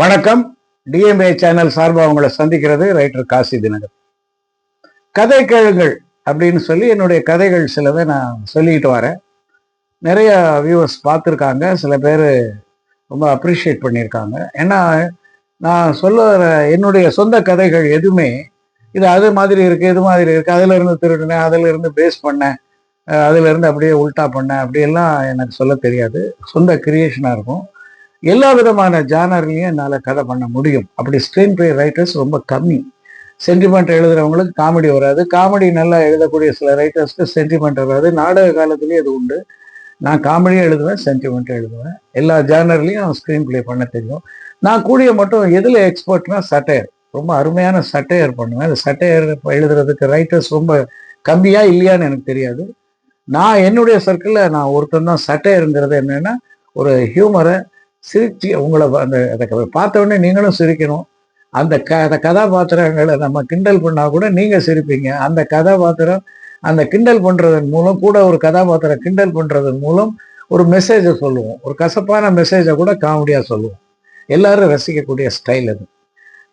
வணக்கம். DMA channel சார்பாக உங்களை சந்திக்கிறது ரைட்டர் காசி தினகர் கதை கேளுங்கள் அப்படின்னு சொல்லி என்னுடைய கதைகள் சிலதை நான் சொல்லிக்கிட்டு வரேன். நிறைய வியூவர்ஸ் பார்த்துருக்காங்க. சில பேர் ரொம்ப அப்ரிஷியேட் பண்ணியிருக்காங்க. ஏன்னா நான் சொல்ல என்னுடைய சொந்த கதைகள் எதுவுமே இது அது மாதிரி இருக்குது இது மாதிரி இருக்குது அதிலிருந்து திருடினேன் அதிலிருந்து பேஸ் பண்ணேன் அதிலிருந்து அப்படியே உல்டா பண்ணேன் அப்படியெல்லாம் எனக்கு சொல்ல தெரியாது. சொந்த கிரியேஷனாக இருக்கும். எல்லா விதமான ஜானர்லையும் என்னால் கதை பண்ண முடியும். அப்படி ஸ்க்ரீன் பிளே ரைட்டர்ஸ் ரொம்ப கம்மி. சென்டிமெண்ட் எழுதுறவங்களுக்கு காமெடி வராது. காமெடி நல்லா எழுதக்கூடிய சில ரைட்டர்ஸ்க்கு சென்டிமெண்ட் வராது. நாடக காலத்துலேயும் அது உண்டு. நான் காமெடியும் எழுதுவேன் சென்டிமெண்ட்டும் எழுதுவேன். எல்லா ஜானர்லையும் ஸ்க்ரீன் ப்ளே பண்ண தெரியும். நான் கூடிய மட்டும் எதில் எக்ஸ்பர்ட்னா சட்டையர் ரொம்ப அருமையான சட்டையர் பண்ணுவேன். அந்த சட்டையர் எழுதுறதுக்கு ரைட்டர்ஸ் ரொம்ப கம்மியா இல்லையான்னு எனக்கு தெரியாது. நான் என்னுடைய சர்க்கிளில் நான் ஒருத்தன் தான் சட்டையருங்கிறது என்னென்னா ஒரு ஹியூமரை சிரிச்சு உங்களை அந்த அதை பார்த்த உடனே நீங்களும் சிரிக்கணும். அந்த க அந்த கதாபாத்திரங்களை நம்ம கிண்டல் பண்ணால் கூட நீங்கள் சிரிப்பீங்க. அந்த கதாபாத்திரம் அந்த கிண்டல் பண்ணுறதன் மூலம் கூட ஒரு கதாபாத்திரம் கிண்டல் பண்ணுறதன் மூலம் ஒரு மெசேஜை சொல்லுவோம். ஒரு கசப்பான மெசேஜை கூட காமெடியாக சொல்லுவோம். எல்லாரும் ரசிக்கக்கூடிய ஸ்டைல் அது.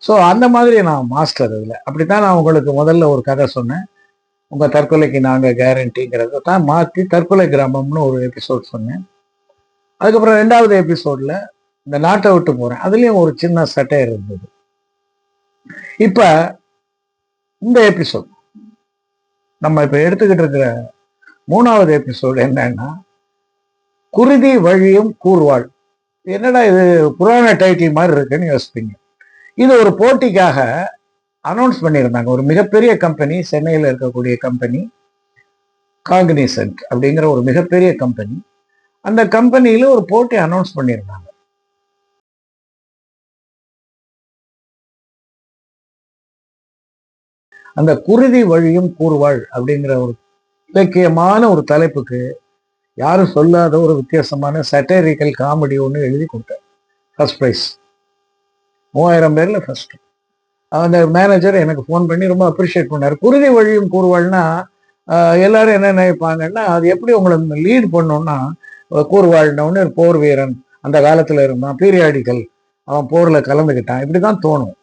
ஸோ அந்த மாதிரி நான் மாஸ்டர் இதில் அப்படித்தான் நான் உங்களுக்கு முதல்ல ஒரு கதை சொன்னேன். உங்கள் தற்கொலைக்கு நாங்கள் கேரண்டிங்கிறத தான் மாற்றி தற்கொலை கிராமம்னு ஒரு எபிசோட் சொன்னேன். அதுக்கப்புறம் ரெண்டாவது எபிசோட்ல இந்த நாட்டை விட்டு போறேன். அதுலயும் ஒரு சின்ன சட்டை இருந்தது. இப்ப இந்த எபிசோட் நம்ம இப்ப எடுத்துக்கிட்டு இருக்கிற மூணாவது எபிசோடு என்னன்னா குருதி வழியும் கூர்வாள். என்னடா இது புராண டைட்டில் மாதிரி இருக்குன்னு யோசிப்பீங்க. இது ஒரு போட்டிக்காக அனௌன்ஸ் பண்ணியிருந்தாங்க. ஒரு மிகப்பெரிய கம்பெனி சென்னையில் இருக்கக்கூடிய கம்பெனி காங்கினிசன்ட் அப்படிங்கிற ஒரு மிகப்பெரிய கம்பெனி அந்த கம்பெனியில ஒரு போட்டி அனௌன்ஸ் பண்ணியிருந்தாங்க. அந்த குருதி வழியும் கூறுவாள் அப்படிங்கிற ஒரு இலக்கியமான ஒரு தலைப்புக்கு யாரும் சொல்லாத ஒரு வித்தியாசமான சட்டரிக்கல் காமெடி ஒன்று எழுதி கொடுத்தேன் ஃபர்ஸ்ட் ப்ரைஸ் மூவாயிரம் பேர்ல ஃபர்ஸ்ட் அந்த மேனேஜர் எனக்கு ஃபோன் பண்ணி ரொம்ப அப்ரிஷியேட் பண்ணார். குருதி வழியும் கூறுவாள்னா எல்லாரும் என்ன நினைப்பாங்கன்னா அது எப்படி உங்களை லீட் பண்ணோம்னா கூறுவாழ்னவனு ஒரு போர் வீரன் அந்த காலத்துல இருந்தான். பீரியாடிக்கல் அவன் போர்ல கலந்துக்கிட்டான் இப்படிதான் தோணும்.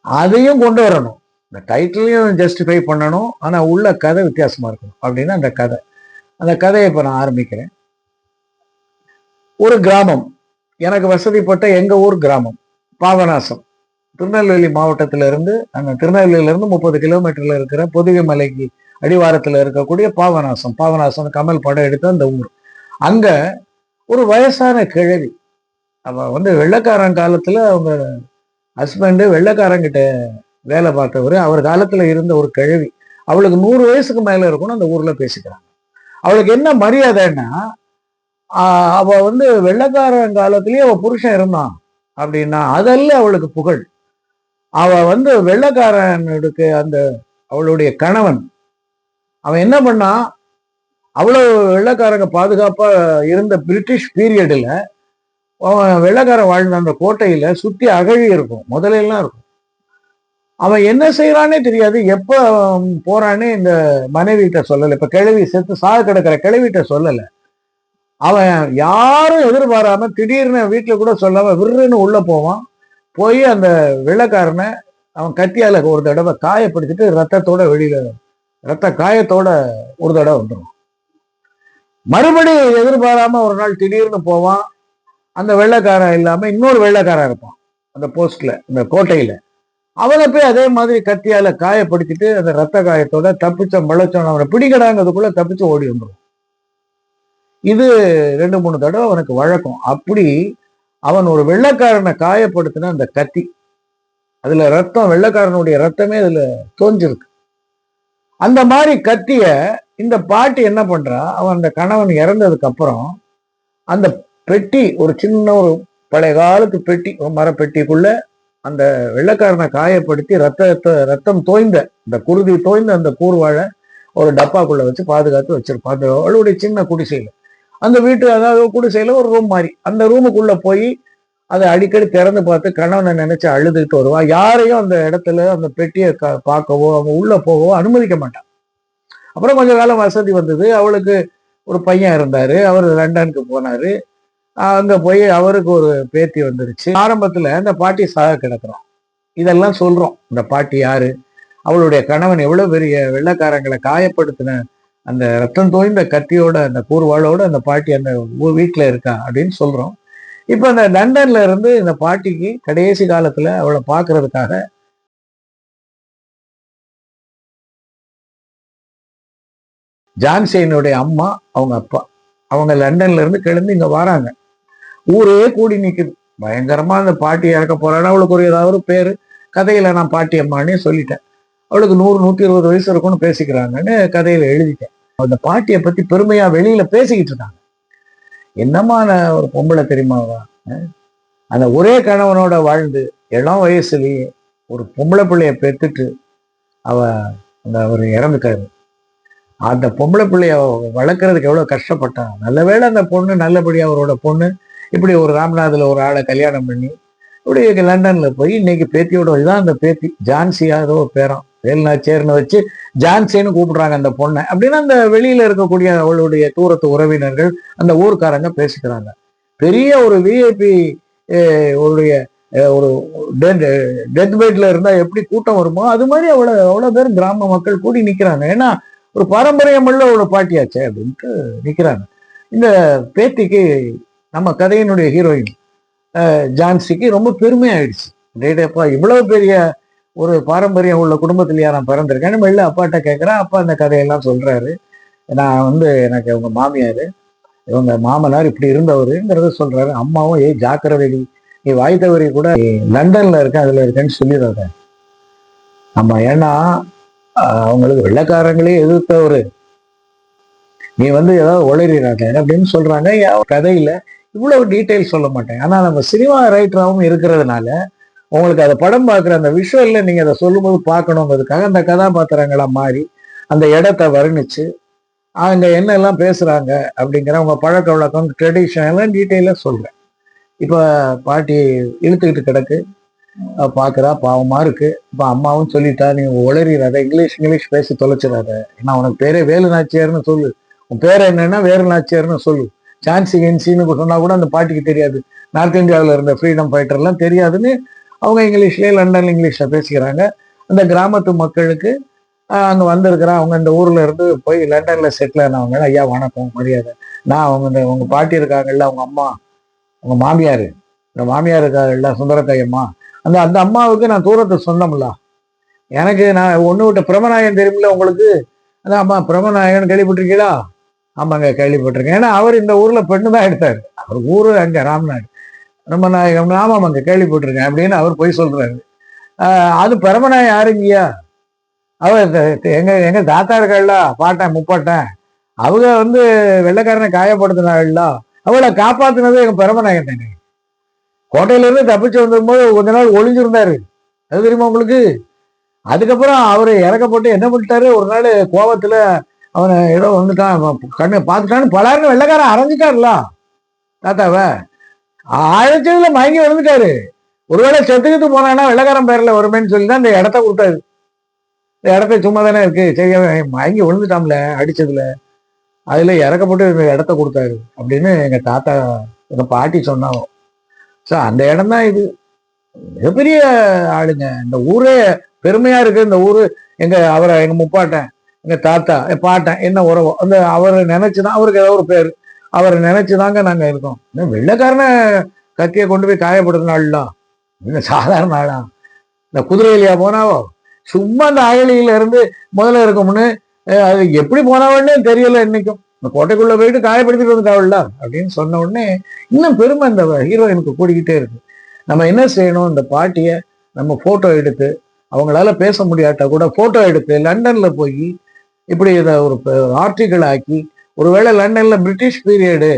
அதையும் கொண்டு வரணும். இந்த டைட்டிலையும் ஜஸ்டிஃபை பண்ணணும். ஆனா உள்ள கதை வித்தியாசமா இருக்கணும். அப்படின்னு அந்த கதை. அந்த கதையை இப்போ நான் ஆரம்பிக்கிறேன். ஒரு கிராமம். எனக்கு வசதிப்பட்ட எங்கள் ஊர் கிராமம். பாபநாசம். திருநெல்வேலி மாவட்டத்திலிருந்து அந்த திருநெல்வேலியிலேருந்து முப்பது கிலோமீட்டரில் இருக்கிற பொதிகை மலைக்கு அடிவாரத்தில் இருக்கக்கூடிய பாபநாசம். பாபநாசம் கமல் படம் எடுத்த அந்த ஊர். அங்க ஒரு வயசான கிழவி. அவ வந்து வெள்ளைக்காரன் காலத்துல அவங்க ஹஸ்பண்டு வெள்ளக்காரங்கிட்ட வேலை பார்த்தவர். அவர் காலத்துல இருந்த ஒரு கிழவி. அவளுக்கு நூறு வயசுக்கு மேல இருக்கும்னு அந்த ஊர்ல பேசிக்கிறாங்க. அவளுக்கு என்ன மரியாதைன்னா அவ வந்து வெள்ளைக்காரன் காலத்திலேயே அவ புருஷன் இருந்தான் அப்படின்னா அதல்ல அவளுக்கு புகழ். அவ வந்து வெள்ளக்காரனுக்கு அந்த அவளுடைய கணவன். அவன் என்ன பண்ணா அவ்வளவு வெள்ளைக்காரங்க பாதுகாப்பா இருந்த பிரிட்டிஷ் பீரியடில் அவன் வெள்ளைக்காரன் வாழ்ந்த அந்த கோட்டையில சுத்தி அகழி இருக்கும் முதலையெல்லாம் இருக்கும். அவன் என்ன செய்யறானே தெரியாது எப்ப போறானே இந்த மனைவிட்ட சொல்லலை இப்ப கிழவி செத்து சாக கிடக்கிற கிழவிட்ட சொல்லலை. அவன் யாரும் எதிர்பாராம திடீர்னு வீட்டுல கூட சொல்லாம விருன்னு உள்ள போவான் போய் அந்த வெள்ளைக்காரனை அவன் கத்தியால ஒரு தடவை காயப்படுத்திட்டு ரத்தத்தோட வெளியில ரத்த காயத்தோட ஒரு தடவை வந்துடும் மறுபடியும் எதிர்பாராம ஒரு நாள் திடீர்னு போவான். அந்த வெள்ளைக்காரன் இல்லாம இன்னொரு வெள்ளைக்காரன் இருப்பான். அந்த போஸ்ட்ல இந்த கோட்டையில. அவனை போய் அதே மாதிரி கத்தியால காயப்படுத்திட்டு அந்த ரத்த காயத்தோட தப்பிச்ச மழைச்சோம் அவனை பிடிக்கடாங்கிறதுக்குள்ள தப்பிச்சு ஓடி வந்துடும் இது ரெண்டு மூணு தடவை அவனுக்கு வழக்கம். அப்படி அவன் ஒரு வெள்ளைக்காரனை காயப்படுத்தின அந்த கத்தி. அதுல ரத்தம் வெள்ளைக்காரனுடைய ரத்தமே அதுல தோஞ்சிருக்கு அந்த மாதிரி கத்திய இந்த பாட்டி என்ன பண்றா? அவன் அந்த கணவன் இறந்ததுக்கு அப்புறம் அந்த பெட்டி ஒரு சின்ன ஒரு பழைய காலத்து பெட்டி ஒரு மரப்பெட்டிக்குள்ள அந்த வெள்ளைக்காரனை காயப்படுத்தி ரத்தத்தை ரத்தம் தோய்ந்த இந்த குருதி தோய்ந்த அந்த கூர்வாழை ஒரு டப்பாக்குள்ள வச்சு பாதுகாத்து வச்சிருப்பான். அந்த அவளுடைய சின்ன குடிசையில. அந்த வீட்டு அதாவது குடிசையில ஒரு ரூம் மாதிரி. அந்த ரூமுக்குள்ள போய் அதை அடிக்கடி திறந்து பார்த்து கணவனை நினைச்சு அழுதுகிட்டு வருவான். யாரையும் அந்த இடத்துல அந்த பெட்டியை க- பார்க்கவோ அவங்க உள்ள போகவோ அனுமதிக்க மாட்டான். அப்புறம் கொஞ்ச காலம் வசதி வந்தது. அவளுக்கு ஒரு பையன் இருந்தார். அவர் லண்டனுக்கு போனாரு. அங்கே போய் அவருக்கு ஒரு பேத்தி வந்துருச்சு. ஆரம்பத்தில் இந்த பாட்டி சாக கிடக்கிறோம். இதெல்லாம் சொல்கிறோம் இந்த பாட்டி யார்? அவளுடைய கணவன் எவ்வளோ பெரிய வெள்ளக்காரங்களை காயப்படுத்தின அந்த ரத்தம் தோய்ந்த கத்தியோட அந்த கூர்வாளோட அந்த பாட்டி அந்த வீட்டில் இருக்கா அப்படின்னு சொல்கிறோம் இப்போ அந்த லண்டன்ல இருந்து இந்த பாட்டிக்கு கடைசி காலத்தில் அவளை பார்க்கறதுக்காக ஜான்சேனுடைய அம்மா அவங்க அப்பா. அவங்க லண்டன்ல இருந்து கிளம்பி இங்க வராங்க. ஊரே கூடி நிற்குது பயங்கரமா அந்த பாட்டி இறக்க போறான்னு அவளுக்கு ஒரு ஏதாவது ஒரு பேரு. கதையில நான் பாட்டி அம்மானே சொல்லிட்டேன். அவளுக்கு நூறு நூத்தி இருபது வயசு இருக்கும்னு பேசிக்கிறாங்கன்னு கதையில எழுதிட்டேன். அந்த பாட்டியை பத்தி பெருமையா வெளியில பேசிக்கிட்டு இருந்தாங்க. என்னமான ஒரு பொம்பளை தெரியுமாவா அந்த ஒரே கணவனோட வாழ்ந்து இளம் வயசுலயே ஒரு பொம்பளை பிள்ளைய பெத்துட்டு அவ அந்த அவர் இறந்துக்காரு அந்த பொம்பளை பிள்ளைய வளர்க்கறதுக்கு எவ்வளோ கஷ்டப்பட்டான் நல்ல வேளை அந்த பொண்ணு நல்லபடியாக அவரோட பொண்ணு இப்படி ஒரு ராம்நாதில் ஒரு ஆளை கல்யாணம் பண்ணி இப்படி லண்டனில் போய் இன்னைக்கு பேத்தியோட இதுதான் அந்த பேத்தி. ஜான்சியா ஏதோ ஒரு பேரம் சேர்னு வச்சு ஜான்சின்னு கூப்பிடுறாங்க அந்த பொண்ணை. அப்படின்னா அந்த வெளியில இருக்கக்கூடிய அவளுடைய தூரத்து உறவினர்கள் அந்த ஊர்க்காரங்க பேசிக்கிறாங்க. பெரிய ஒரு விஐபி உடைய ஒரு டெத் பெட்ல இருந்தா எப்படி கூட்டம் வருமோ அது மாதிரி அவ்வளவு அவ்வளவு பேர் கிராம மக்கள் கூடி நிக்கிறாங்க. ஏன்னா ஒரு பாரம்பரியம் உள்ள ஒரு பாட்டியாச்சே அப்படின்ட்டு நிற்கிறாங்க இந்த பேத்திக்கு நம்ம கதையினுடைய ஹீரோயின் ஜான்சிக்கு ரொம்ப பெருமையாயிடுச்சு. டேட்டப்பா இவ்வளவு பெரிய ஒரு பாரம்பரியம் உள்ள குடும்பத்திலேயே நான் பிறந்திருக்கேன். வெளில அப்பாட்ட கேட்குறேன் அப்பா அந்த கதையெல்லாம் சொல்கிறாரு நான் வந்து எனக்கு அவங்க மாமியார் இவங்க மாமனார் இப்படி இருந்தவருங்கிறத சொல்கிறாரு அம்மாவும் ஏய் ஜாக்கிரதை நீ வாய் தவறி கூட லண்டனில் லண்டன்ல இருக்க அதில் இருக்கேன்னு சொல்லிடுறாங்க. நம்ம ஏன்னா அவங்களுக்கு வெள்ளைக்காரங்களே எதிர்த்தவர் நீ வந்து ஏதாவது உளறிறாங்க அப்படின்னு சொல்றாங்க. கதையில இவ்வளவு டீட்டெயில் சொல்ல மாட்டேன். ஆனா நம்ம சினிமா ரைட்டராகவும் இருக்கிறதுனால உங்களுக்கு அதை படம் பார்க்குற அந்த விஷுவல்ல நீங்க அதை சொல்லும்போது பார்க்கணுங்கிறதுக்காக அந்த கதாபாத்திரங்களா மாறி அந்த இடத்த வர்ணிச்சு அங்க என்னெல்லாம் பேசுறாங்க அப்படிங்கிற அவங்க பழக்க வழக்கம் ட்ரெடிஷன் எல்லாம் டீட்டெயிலாக சொல்றேன். இப்போ பாட்டி இழுத்துக்கிட்டு கிடக்கு. பார்க்குறா பாவமா இருக்கு. இப்போ அம்மாவும் சொல்லிட்டா நீ உளறிடாத இங்கிலீஷ் இங்கிலீஷ் பேசி தொலைச்சிடாத ஏன்னா உனக்கு பேரே வேலு நாச்சியார்னு சொல்லு. உன் பேர் என்னன்னா வேலு நாச்சியார்னு சொல்லு. சான்சி கென்சின்னு சொன்னா கூட அந்த பாட்டிக்கு தெரியாது. நார்த் இந்தியாவில் இருந்த ஃப்ரீடம் ஃபைட்டர்லாம் தெரியாதுன்னு அவங்க இங்கிலீஷ்லயே லண்டன் இங்கிலீஷில் பேசிக்கிறாங்க. அந்த கிராமத்து மக்களுக்கு அங்கே அங்க வந்திருக்கிற. அவங்க இந்த ஊர்ல இருந்து போய் லண்டன்ல செட்டில் ஆனவங்க. ஐயா வணக்கம் மரியாதை. நான் அவங்க இந்த உங்க பாட்டி இருக்காங்கல்ல அவங்க அம்மா. உங்கள் மாமியார். இந்த மாமியார் இருக்காங்கல்ல சுந்தரத்தாய் அம்மா அந்த அந்த அம்மாவுக்கு நான் தூரத்தை சொந்தம்ல எனக்கு நான் ஒன்று விட்ட பிரமநாயகன் தெரியுமில்ல உங்களுக்கு? அந்த அம்மா பிரமநாயகன் கேள்விப்பட்டிருக்கீங்களா ஆமாங்க கேள்விப்பட்டிருக்கேன். ஏன்னா அவர் இந்த ஊரில் பெண்ணு தான் எடுத்தார். அவர் ஊரு அங்கே ராம்நாடு. பிரமநாயகம் அங்கே கேள்விப்பட்டிருக்கேன் அப்படின்னு அவர் போய் சொல்கிறாரு அது பிரமநாயகம் யாருங்கய்யா அவர் எங்கள் எங்கள் எங்க எங்க தாத்தா இருக்காள்ல பாட்டேன் முப்பாட்டேன். அவங்க வந்து வெள்ளைக்காரனை காயப்படுத்தினாள்ல அவளை காப்பாத்தினது எங்க பிரமநாயகன் தானே. கோட்டையிலேருந்து தப்பிச்சு வந்திருக்கும்போது கொஞ்ச நாள் ஒளிஞ்சிருந்தாரு. அது தெரியுமா உங்களுக்கு? அதுக்கப்புறம் அவர் இறக்கப்பட்டு என்ன பண்ணிட்டாரு? ஒரு நாள் கோபத்தில் அவனை ஏதோ வந்துட்டான். கண்ணை கண்ணு பார்த்துட்டான்னு பலாருன்னு வெள்ளைக்காரன் அரைஞ்சிட்டார்ல. தாத்தாவை அழைச்சதுல மயங்கி விழுந்துட்டாரு. ஒருவேளை செத்துக்கிட்டு போனான்னா வெள்ளக்காரன் பேரில் வருமேன்னு சொல்லி தான் இந்த இடத்த கொடுத்தாரு. இந்த இடத்த சும்மா தானே இருக்கு. சரி மயங்கி விழுந்துட்டாம்ல அடிச்சதுல. அதுல இறக்கப்பட்டு இந்த இடத்த கொடுத்தாரு அப்படின்னு எங்க தாத்தா எங்க பாட்டி சொன்னாங்க. ஸோ அந்த இடம் தான் இது. மிகப்பெரிய ஆளுங்க. இந்த ஊரே பெருமையா இருக்கு. இந்த ஊரு எங்க அவரை எங்க முப்பாட்டன் எங்க தாத்தா என் பாட்டன் என்ன உறவோ. அந்த அவரை நினைச்சுதான் அவருக்கு ஏதோ ஒரு பேர். அவரை நினைச்சுதாங்க நாங்க இருக்கோம். இன்னும் வெள்ளைக்காரனை கத்தியை கொண்டு போய் காயப்படுத்தின ஆள்லாம் இந்த சாதாரண ஆளா. இந்த குதிரையிலையா போனாவோ? சும்மா அந்த அயலியில இருந்து முதல்ல இருக்கும்னு அது எப்படி போனாவன்னே தெரியல இன்னைக்கும். இந்த கோட்டைக்குள்ள போயிட்டு காயப்படுத்திட்டு வந்துட்டாவில்ல? அப்படின்னு சொன்ன உடனே இன்னும் பெருமை அந்த ஹீரோயினுக்கு கூடிக்கிட்டே இருக்கு. நம்ம என்ன செய்யணும்? இந்த பாட்டியை நம்ம போட்டோ எடுத்து அவங்களால பேச முடியாட்டா கூட போட்டோ எடுத்து லண்டன்ல போய் இப்படி இதை ஒரு ஆர்டிக்கல் ஆக்கி ஒருவேளை லண்டன்ல பிரிட்டிஷ் பீரியடு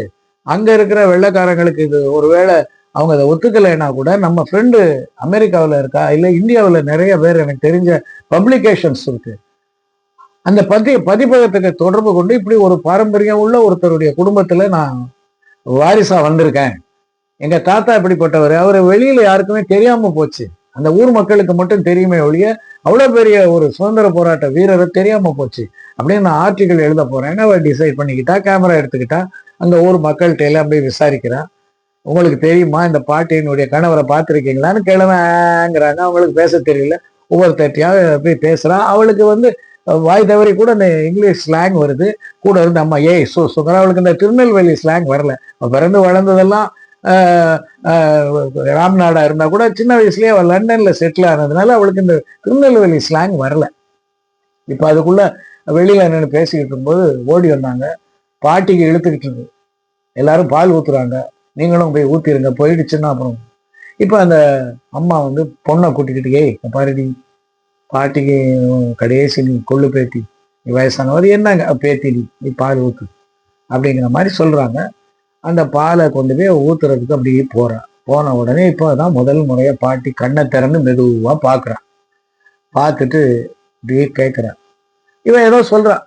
அங்க இருக்கிற வெள்ளைக்காரங்களுக்கு இது ஒருவேளை அவங்க அதை ஒத்துக்கலைன்னா கூட நம்ம ஃப்ரெண்டு அமெரிக்காவில் இருக்கா? இல்லை இந்தியாவில் நிறைய பேர் எனக்கு தெரிஞ்ச பப்ளிகேஷன்ஸ் இருக்குது அந்த பதி பதிப்பகத்துக்கு தொடர்பு கொண்டு இப்படி ஒரு பாரம்பரியம் உள்ள ஒருத்தருடைய குடும்பத்துல நான் வாரிசா வந்திருக்கேன். எங்க தாத்தா இப்படிப்பட்டவர். அவர் வெளியில யாருக்குமே தெரியாம போச்சு. அந்த ஊர் மக்களுக்கு மட்டும் தெரியுமே ஒழிய அவ்வளவு பெரிய ஒரு சுதந்திர போராட்ட வீரரை தெரியாம போச்சு. அப்படின்னு நான் ஆர்டிக்கல் எழுத போறேன்னு அவர் டிசைட் பண்ணிக்கிட்டா கேமரா எடுத்துக்கிட்டா அங்க ஊர் மக்கள்கிட்ட எல்லாம் போய் விசாரிக்கிறான் உங்களுக்கு தெரியுமா இந்த பாட்டியினுடைய கணவரை பார்த்துருக்கீங்களான்னு கிழமைங்கிறாங்க அவங்களுக்கு பேச தெரியல. ஒவ்வொருத்தட்டியாக போய் பேசுறான் அவளுக்கு வந்து வாய் தவறி கூட இந்த இங்கிலீஷ் ஸ்லாங் வருது. கூட இருந்து அம்மா ஏய் சு சுகரா அவளுக்கு இந்த திருநெல்வேலி ஸ்லாங் வரல. பிறந்து வளர்ந்ததெல்லாம் ராம்நாடா இருந்தா கூட சின்ன வயசுலயே அவள் லண்டன்ல செட்டில் ஆனதுனால அவளுக்கு இந்த திருநெல்வேலி ஸ்லாங் வரல. இப்போ அதுக்குள்ள வெளியில நின்று பேசிக்கிட்டு இருக்கும்போது ஓடி வந்தாங்க. பாட்டிக்கு இழுத்துக்கிட்டு இருக்கு எல்லாரும் பால் ஊத்துறாங்க. நீங்களும் போய் ஊத்திருங்க. போயிடுச்சுன்னா அப்புறம். இப்போ அந்த அம்மா வந்து பொண்ணை கூட்டிக்கிட்டு ஏய் பாருடி. பாட்டிக்கு கடைசி நீ கொள்ளு பேத்தி நீ வயசானவர் என்னங்க பேத்தி நீ? நீ பால் ஊத்து. அப்படிங்கிற மாதிரி சொல்கிறாங்க அந்த பாலை கொண்டு போய் ஊத்துறதுக்கு அப்படியே போகிறான் போன உடனே இப்போ தான் முதல் முறையாக பாட்டி கண்ணை திறந்து மெதுவாக பார்க்குறான் பார்த்துட்டு அப்படியே கேட்குறான் இவன் ஏதோ சொல்கிறான்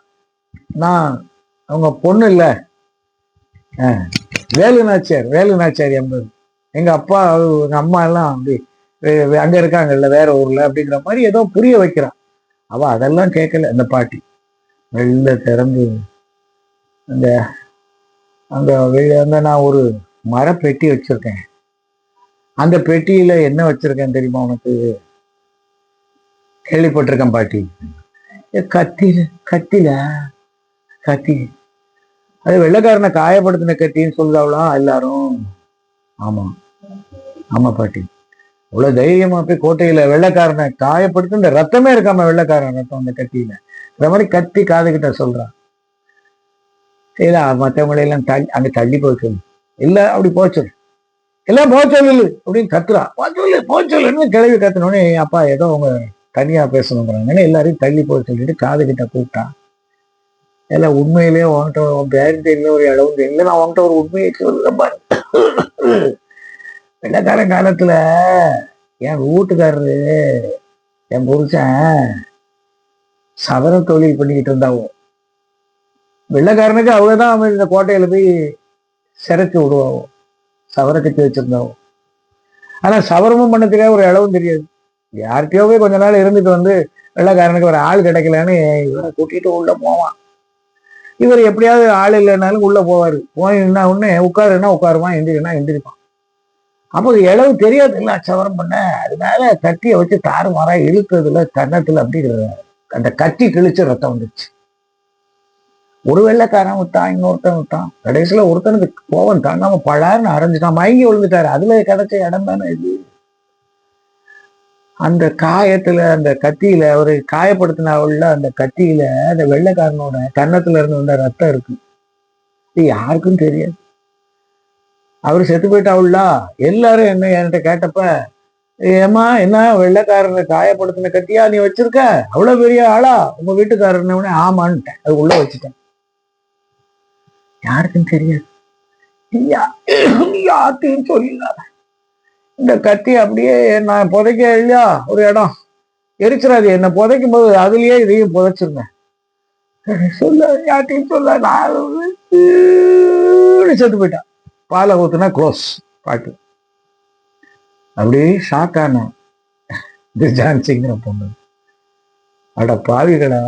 நான் அவங்க பொண்ணு இல்லை. வேலு நாச்சியார் வேலு நாச்சியார் என்பது எங்கள் அப்பா எங்கள் அம்மா எல்லாம் அப்படி அங்க இருக்காங்கல்ல வேற ஊர்ல அப்படிங்கிற மாதிரி ஏதோ புரிய வைக்கிறான். அவ அதெல்லாம் கேட்கல அந்த பாட்டி. வெளில திறந்து அந்த அந்த வெளியே அந்த நான் ஒரு மரப்பெட்டி வச்சிருக்கேன். அந்த பெட்டியில என்ன வச்சிருக்கேன் தெரியுமா உனக்கு? கேள்விப்பட்டிருக்கேன் பாட்டி. கத்தில கத்தில கத்தி. அது வெள்ளைக்காரனை காயப்படுத்தின கத்தின்னு சொல்லுதாவளா எல்லாரும்? ஆமா. ஆமா பாட்டி. அவ்வளவு தைரியமா போய் கோட்டையில வெள்ளைக்காரனை காயப்படுத்து இந்த ரத்தமே இருக்காம வெள்ளைக்காரன் ரத்தம் அந்த கத்தியில இந்த மாதிரி கத்தி காதுகிட்ட சொல்றான் சரி மற்றவங்களை எல்லாம் தள்ளி அங்க தள்ளி போச்சு சொல்லு இல்ல அப்படி போச்சு எல்லாம் போக சொல்லு அப்படின்னு கத்துறா. போ சொல்லு போ சொல்லுன்னு கிளவி கத்துனோடனே என் அப்பா ஏதோ அவங்க தனியா பேசணுங்கிறாங்கன்னு எல்லாரையும் தள்ளி போக சொல்லிட்டு காது கிட்ட கூப்பிட்டான் எல்லாம் உண்மையிலேயே உன்கிட்ட உன் பேரும் தெரியல ஒரு இடவும் தெரியல நான் உன்கிட்ட ஒரு உண்மையை சொல்லுறேன் வெள்ளக்கார காலத்துல என் வீட்டுக்காரரு என் புருஷன் சவர தொழில் பண்ணிக்கிட்டு இருந்தாவும். வெள்ளைக்காரனுக்கு அவ்வளோதான் அவன் இந்த கோட்டையில போய் சிறச்சு விடுவாவும். சவர கட்டி வச்சிருந்தாவும். ஆனா சவரமும் பண்ண தெரியாது ஒரு இளவும் தெரியாது. யார்கிட்டயோ போய் கொஞ்ச நாள் இருந்துட்டு வந்து வெள்ளைக்காரனுக்கு ஒரு ஆள் கிடைக்கலன்னு இவரை கூட்டிட்டு உள்ள போவான். இவர் எப்படியாவது ஆள் இல்லைனாலும் உள்ள போவார். போய் என்ன ஒன்று உட்காருன்னா உட்காருவான் எந்திரினா எந்திரிப்பான். அப்போ இளவு தெரியாது இல்ல சவரம் பண்ண அதனால கத்தியை வச்சு தாறுமாறா இழுத்ததுல கன்னத்துல அப்படி அந்த கத்தி கிழிச்சு ரத்தம் வந்துச்சு ஒரு வெள்ளைக்காரன் விட்டான் இன்னொருத்தன் விட்டான் கடைசியில ஒருத்தனுக்கு கோவம் தாங்காம பழாருன்னு அரைஞ்சிட்டான் மயங்கி விழுந்துட்டாரு. அதுல கிடைச்ச இடம் தானே இது. அந்த காயத்துல அந்த கத்தியில அவரு காயப்படுத்தினாவுள்ள அந்த கத்தியில அந்த வெள்ளைக்காரனோட கன்னத்துல இருந்து வந்த ரத்தம் இருக்கு. இது யாருக்கும் தெரியாது. அவர் செத்து போயிட்டாவுல்லா? எல்லாரும் என்ன என்கிட்ட கேட்டப்ப ஏமா என்ன வெள்ளைக்காரனை காயப்படுத்தின கத்தியா நீ வச்சிருக்க? அவ்வளவு பெரிய ஆளா? உங்க வீட்டுக்காரன்னு ஆமான்ட்டேன். அது உள்ள வச்சுட்டேன். யாருக்கும் தெரியாது. யாத்தையும் யார்கிட்டயும் சொல்லல. இந்த கத்தி அப்படியே நான் புதைக்க இல்லையா? ஒரு இடம். எரிச்சிடாது. என்ன புதைக்கும் போது அதுலயே இதையும் புதைச்சிருந்தேன். சொல்ல. யார்ட்டையும் சொல்ல நான் செத்து போயிட்டான். பாலை ஊத்துனா க்ளோஸ் பாட்டு. அப்படியே ஷாக் ஆனேன் இது ஜான்சிங்கிற பொண்ணு. அட பாவிகளா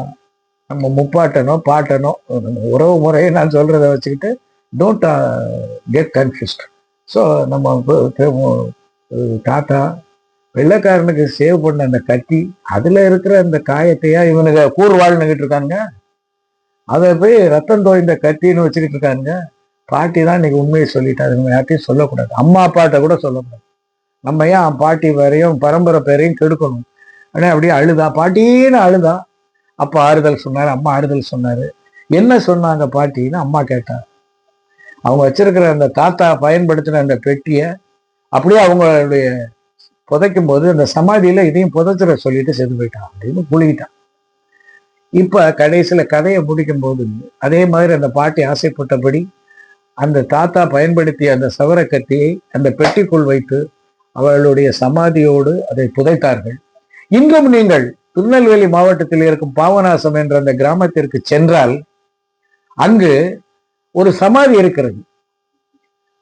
நம்ம முப்பாட்டனோ பாட்டனோ நம்ம உறவு முறையை நான் சொல்கிறத வச்சுக்கிட்டு டோன்ட் கெட் கன்ஃபியூஸ்ட் ஸோ நம்ம தாத்தா வெள்ளைக்காரனுக்கு சேவ் பண்ண அந்த கத்தி அதில் இருக்கிற அந்த காயத்தையா இவனுங்க கூர் வாழ்னுக்கிட்டு இருக்கானுங்க? அதை போய் ரத்தம் தோய்ந்த கத்தின்னு வச்சுக்கிட்டு இருக்கானுங்க? பாட்டி தான் இன்னைக்கு உண்மையை சொல்லிட்டாரு நம்ம யார்ட்டையும் சொல்லக்கூடாது. அம்மா அப்பாட்ட கூட சொல்லக்கூடாது. நம்ம ஏன் பாட்டி பேரையும் பரம்பரை பேரையும் கெடுக்கணும்? ஆனால் அப்படியே அழுதா? பாட்டின்னு அழுதா? அப்பா ஆறுதல் சொன்னார் அம்மா ஆறுதல் சொன்னார். என்ன சொன்னாங்க பாட்டின்னு அம்மா கேட்டார் அவங்க வச்சிருக்கிற அந்த தாத்தா பயன்படுத்தின அந்த பெட்டியை அப்படியே அவங்களுடைய புதைக்கும் போது அந்த சமாதியில் இதையும் புதைச்சிட சொல்லிட்டு செத்து போயிட்டான் அப்படின்னு புழுகிட்டான் இப்போ கடைசியில் கதையை முடிக்கும் போது அதே மாதிரி அந்த பாட்டி ஆசைப்பட்டபடி அந்த தாத்தா பயன்படுத்திய அந்த சவர அந்த பெட்டிக்குள் வைத்து அவர்களுடைய சமாதியோடு அதை புதைத்தார்கள். இன்றும் நீங்கள் திருநெல்வேலி மாவட்டத்தில் இருக்கும் பாவநாசம் என்ற அந்த கிராமத்திற்கு சென்றால் அங்கு ஒரு சமாதி இருக்கிறது.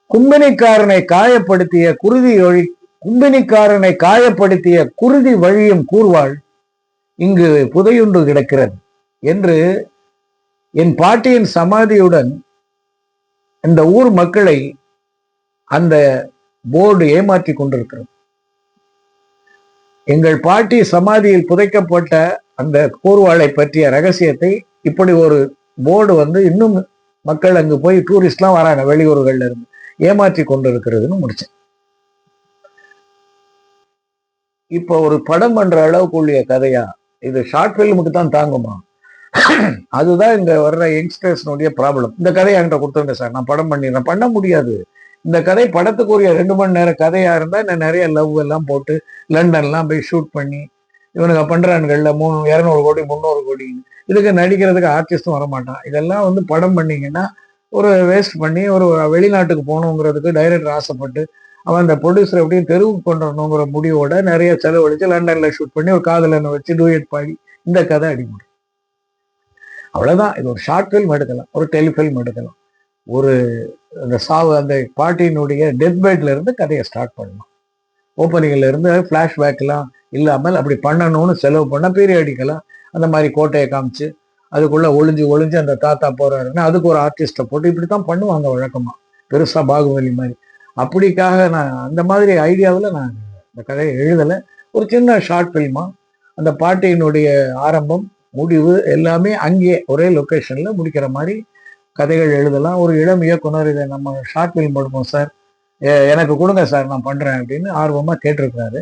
கும்பினிக்காரனை காயப்படுத்திய குருதி ஒழி கும்பினிக்காரனை காயப்படுத்திய குருதி வழியும் கூர்வாள் இங்கு புதையுண்டு கிடக்கிறது. என்று என் பாட்டியின் சமாதியுடன் இந்த ஊர் மக்களை அந்த போர்டு ஏமாற்றி கொண்டிருக்கிறது. எங்கள் பாட்டி சமாதியில் புதைக்கப்பட்ட அந்த கூர்வாளை பற்றிய ரகசியத்தை இப்படி ஒரு போர்டு வந்து இன்னும் மக்கள் அங்கு போய் டூரிஸ்ட்லாம் வராங்க வெளியூர்கள்ல இருந்து. ஏமாற்றி கொண்டிருக்கிறதுன்னு முடிச்சேன் இப்போ ஒரு படம் பண்ற அளவுக்குள்ளிய கதையா? இது ஷார்ட் ஃபிலிமுக்கு தான் தாங்குமா? அதுதான் இந்த வர்ற யங்ஸ்டர்ஸ்னுடைய ப்ராப்ளம் இந்த கதையை என்கிட்ட கொடுத்துருங்க சார். நான் படம் பண்ணிடுறேன். பண்ண முடியாது. இந்த கதை படத்துக்குரிய ரெண்டு மணி நேரம் கதையாக இருந்தால் நான் நிறைய லவ் எல்லாம் போட்டு லண்டன்லாம் போய் ஷூட் பண்ணி இவனுக்கு பண்ணுறான்கள்ல மூணு இரநூறு கோடி முந்நூறு கோடி. இதுக்கு நடிக்கிறதுக்கு ஆர்டிஸ்டும் வரமாட்டான். இதெல்லாம் வந்து படம் பண்ணீங்கன்னா ஒரு வேஸ்ட் பண்ணி ஒரு வெளிநாட்டுக்கு போகணுங்கிறதுக்கு டைரக்டர் ஆசைப்பட்டு அவன் அந்த ப்ரொடியூசர் எப்படியும் தெருவுக்கு கொண்டு வரணுங்கிற முடிவோட நிறைய செலவழித்து லண்டனில் ஷூட் பண்ணி ஒரு காதலனை வச்சு டூயட் பாடி இந்த கதை அடிமுடி அவ்வளோதான் இது ஒரு ஷார்ட் ஃபில்ம் எடுக்கலாம். ஒரு டெலிஃபில்ம் எடுக்கலாம். ஒரு அந்த சாவு அந்த பாட்டியினுடைய டெத் பெட்ல இருந்து கதையை ஸ்டார்ட் பண்ணலாம். ஓப்பனிங்ல இருந்து ஃப்ளாஷ்பேக்லாம் இல்லாமல் அப்படி பண்ணணும்னு செலவு பண்ணால் பீரியடிக்கலாம் அந்த மாதிரி கோட்டையை காமிச்சு அதுக்குள்ளே ஒளிஞ்சு ஒளிஞ்சு அந்த தாத்தா போகிறாருன்னா அதுக்கு ஒரு ஆர்டிஸ்ட்டை போட்டு இப்படி தான் பண்ணுவாங்க வழக்கமாக பெருசாக பாகுபலி மாதிரி. அப்படிக்காக நான் அந்த மாதிரி ஐடியாவில் நான் இந்த கதையை எழுதலை. ஒரு சின்ன ஷார்ட் ஃபில்மாக அந்த பாட்டியினுடைய ஆரம்பம் முடிவு எல்லாமே அங்கேயே ஒரே லொக்கேஷனில் முடிக்கிற மாதிரி கதைகள் எழுதலாம். ஒரு இளம் இயக்குனர் இதை நம்ம ஷார்ட் ஃபில்ம் எடுப்போம் சார். எனக்கு கொடுங்க சார் நான் பண்ணுறேன் அப்படின்னு ஆர்வமாக கேட்டிருக்கிறாரு.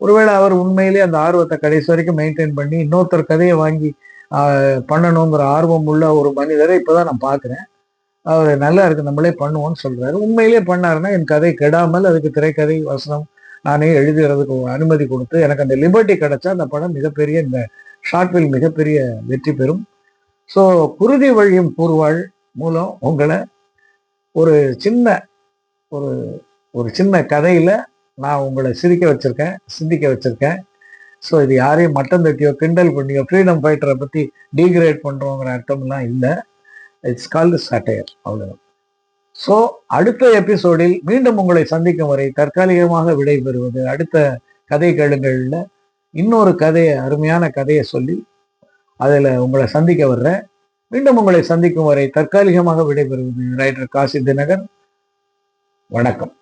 ஒருவேளை அவர் உண்மையிலேயே அந்த ஆர்வத்தை கடைசி வரைக்கும் மெயின்டைன் பண்ணி இன்னொருத்தர் கதையை வாங்கி பண்ணணுங்கிற ஆர்வம் உள்ள ஒரு மனிதரை இப்போ தான் நான் பார்க்குறேன். அவர் நல்லா இருக்கு நம்மளே பண்ணுவோம்னு சொல்கிறாரு உண்மையிலேயே பண்ணாருன்னா என் கதை கெடாமல் அதுக்கு திரைக்கதை வசனம் நானே எழுதுறதுக்கு அனுமதி கொடுத்து எனக்கு அந்த லிபர்ட்டி கிடைச்சா அந்த படம் மிகப்பெரிய இந்த ஷார்ட்வில் மிகப்பெரிய வெற்றி பெறும். ஸோ குருதி வழியும் கூறுவாள் மூலம் உங்களை ஒரு சின்ன ஒரு ஒரு சின்ன கதையில் நான் உங்களை சிரிக்க வச்சுருக்கேன் சிந்திக்க வச்சுருக்கேன். ஸோ இது யாரையும் மட்டம் தட்டியோ கிண்டல் பண்ணியோ ஃப்ரீடம் ஃபைட்டரை பற்றி டீக்ரேட் பண்ணுறோங்கிற அர்த்தம்லாம் இல்லை. இட்ஸ் கால்டு சட்டையர் அவ்வளோ ஸோ அடுத்த எபிசோடில் மீண்டும் உங்களை சந்திக்கும் வரை தற்காலிகமாக விடைபெறுவது. அடுத்த கதை கேளுங்களில் இன்னொரு கதையை அருமையான கதையை சொல்லி அதில் உங்களை சந்திக்க வர்றேன். மீண்டும் உங்களை சந்திக்கும் வரை தற்காலிகமாக விடைபெறுவது ரைட்டர் காசி தினகர் வணக்கம்.